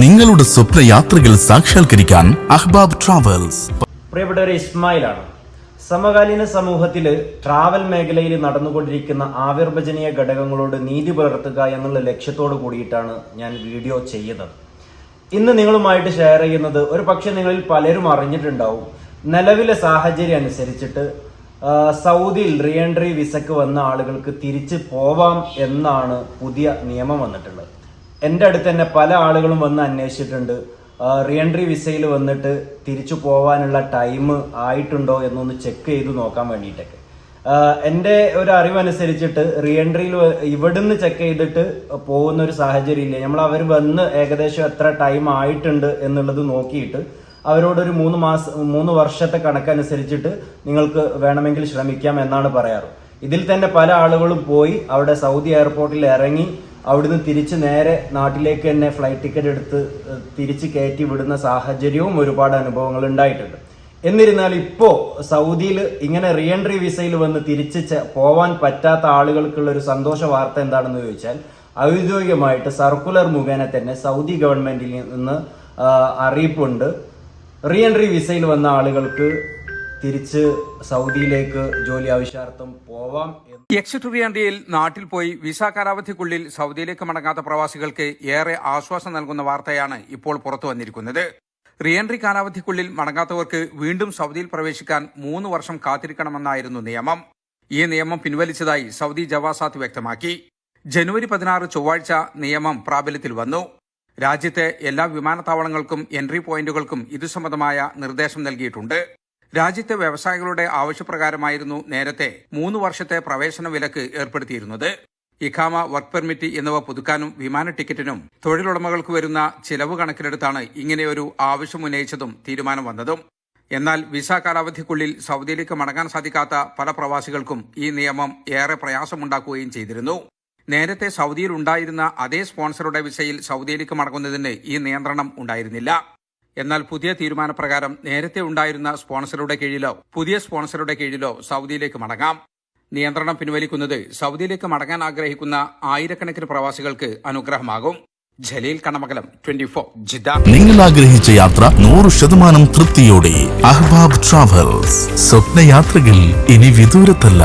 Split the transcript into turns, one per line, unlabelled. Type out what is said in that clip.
നിങ്ങളുടെ സ്വപ്ന യാത്രകൾ സാക്ഷാത്കരിക്കാൻ അഹ്ബാബ് ട്രാവൽസ്.
പ്രിയപ്പെട്ടവരെ ഇസ്മായിലാണ്. സമകാലീന സമൂഹത്തിൽ ട്രാവൽ മേഖലയിൽ നടന്നുകൊണ്ടിരിക്കുന്ന ആവിർഭജനീയ ഘടകങ്ങളോട് നീതി പുലർത്തുക എന്നുള്ള ലക്ഷ്യത്തോട് കൂടിയിട്ടാണ് ഞാൻ വീഡിയോ ചെയ്യുന്നത്. ഇന്ന് നിങ്ങളുമായിട്ട് ഷെയർ ചെയ്യുന്നത് ഒരു പക്ഷേ നിങ്ങളിൽ പലരും അറിഞ്ഞിട്ടുണ്ടാവും. നിലവിലെ സാഹചര്യം അനുസരിച്ചിട്ട് സൗദിയിൽ റീഎൻട്രി വിസക്ക് വന്ന ആളുകൾക്ക് തിരിച്ച് പോവാം എന്നാണ് പുതിയ നിയമം വന്നിട്ടുള്ളത്. എന്റെ അടുത്ത് തന്നെ പല ആളുകളും വന്ന് അന്വേഷിച്ചിട്ടുണ്ട്. റീഎൻട്രി വിസയിൽ വന്നിട്ട് തിരിച്ചു പോകാനുള്ള ടൈം ആയിട്ടുണ്ടോ എന്നൊന്ന് ചെക്ക് ചെയ്ത് നോക്കാൻ വേണ്ടിയിട്ടൊക്കെ. എന്റെ ഒരു അറിവനുസരിച്ചിട്ട് റീഎൻട്രിയിൽ ഇവിടുന്ന് ചെക്ക് ചെയ്തിട്ട് പോകുന്ന ഒരു സാഹചര്യം ഇല്ല. നമ്മൾ അവർ വന്ന് ഏകദേശം എത്ര ടൈം ആയിട്ടുണ്ട് എന്നുള്ളത് നോക്കിയിട്ട് അവരോടൊരു മൂന്ന് മാസം മൂന്ന് വർഷത്തെ കണക്കനുസരിച്ചിട്ട് നിങ്ങൾക്ക് വേണമെങ്കിൽ ശ്രമിക്കാം എന്നാണ് പറയാറ്. ഇതിൽ തന്നെ പല ആളുകളും പോയി അവിടെ സൗദി എയർപോർട്ടിൽ ഇറങ്ങി അവിടുന്ന് തിരിച്ച് നേരെ നാട്ടിലേക്ക് തന്നെ ഫ്ലൈറ്റ് ടിക്കറ്റ് എടുത്ത് തിരിച്ച് കയറ്റി വിടുന്ന സാഹചര്യവും ഒരുപാട് അനുഭവങ്ങൾ ഉണ്ടായിട്ടുണ്ട്. എന്നിരുന്നാൽ ഇപ്പോ സൗദിയിൽ ഇങ്ങനെ റീ എൻട്രി വിസയിൽ വന്ന് തിരിച്ച് പോവാൻ പറ്റാത്ത ആളുകൾക്കുള്ള ഒരു സന്തോഷ വാർത്ത എന്താണെന്ന് ചോദിച്ചാൽ ഔദ്യോഗികമായിട്ട് സർക്കുലർ മുഖേന തന്നെ സൗദി ഗവൺമെന്റിൽ നിന്ന് അറിയിപ്പുണ്ട്. റീ എൻട്രി വിസയിൽ വന്ന ആളുകൾക്ക് തിരിച്ച് സൗദിയിലേക്ക് ജോലി ആവശ്യാർത്ഥം പോവാം
റിയാൻഡിയിൽ നാട്ടിൽ പോയി വിസ കാലാവധിക്കുള്ളിൽ സൗദിയിലേക്ക് മടങ്ങാത്ത പ്രവാസികൾക്ക് ഏറെ ആശ്വാസം നൽകുന്ന വാർത്തയാണ് ഇപ്പോൾ പുറത്തു വന്നിരിക്കുന്നത്. റിയൻട്രി കാലാവധിക്കുള്ളിൽ മടങ്ങാത്തവർക്ക് വീണ്ടും സൗദിയിൽ പ്രവേശിക്കാൻ മൂന്ന് വർഷം കാത്തിരിക്കണമെന്നായിരുന്നു നിയമം. ഈ നിയമം പിൻവലിച്ചതായി സൗദി ജവാസാത്ത് വ്യക്തമാക്കി. ജനുവരി പതിനാറ് ചൊവ്വാഴ്ച നിയമം പ്രാബല്യത്തിൽ വന്നു. രാജ്യത്തെ എല്ലാ വിമാനത്താവളങ്ങൾക്കും എൻട്രി പോയിന്റുകൾക്കും ഇതു സംബന്ധമായ നിർദ്ദേശം നൽകിയിട്ടുണ്ട്. രാജ്യത്തെ വ്യവസായികളുടെ ആവശ്യപ്രകാരമായിരുന്നു നേരത്തെ മൂന്ന് വർഷത്തെ പ്രവേശന വിലക്ക് ഏർപ്പെടുത്തിയിരുന്നത്. ഇഖാമ വർക്ക് പെർമിറ്റ് എന്നിവ പുതുക്കാനും വിമാന ടിക്കറ്റിനും തൊഴിലുടമകൾക്ക് വരുന്ന ചിലവ് കണക്കിലെടുത്താണ് ഇങ്ങനെയൊരു ആവശ്യം ഉന്നയിച്ചതും തീരുമാനം വന്നതും. എന്നാൽ വിസ കാലാവധിക്കുള്ളിൽ സൗദിയിലേക്ക് മടങ്ങാൻ സാധിക്കാത്ത പല പ്രവാസികൾക്കും ഈ നിയമം ഏറെ പ്രയാസമുണ്ടാക്കുകയും ചെയ്തിരുന്നു. നേരത്തെ സൗദിയിൽ ഉണ്ടായിരുന്ന അതേ സ്പോൺസറുടെ വിസയിൽ സൗദിയിലേക്ക് മടങ്ങുന്നതിന് ഈ നിയന്ത്രണം ഉണ്ടായിരുന്നില്ല. എന്നാൽ പുതിയ തീരുമാനപ്രകാരം നേരത്തെ ഉണ്ടായിരുന്ന സ്പോൺസറുടെ കീഴിലോ പുതിയ സ്പോൺസറുടെ കീഴിലോ സൗദിയിലേക്ക് മടങ്ങാം. നിയന്ത്രണം പിൻവലിക്കുന്നത് സൗദിയിലേക്ക് മടങ്ങാൻ ആഗ്രഹിക്കുന്ന ആയിരക്കണക്കിന് പ്രവാസികൾക്ക് അനുഗ്രഹമാകും. Jaleel Kanamakalam twenty four Jeddah.
നിങ്ങൾ ആഗ്രഹിച്ച യാത്ര നൂറ് ശതമാനം തൃപ്തിയോടെ. അഹ്ബാബ് ട്രാവൽസ്. സ്വപ്നയാത്രകൾ ഇനി വിദൂരത്തല്ല.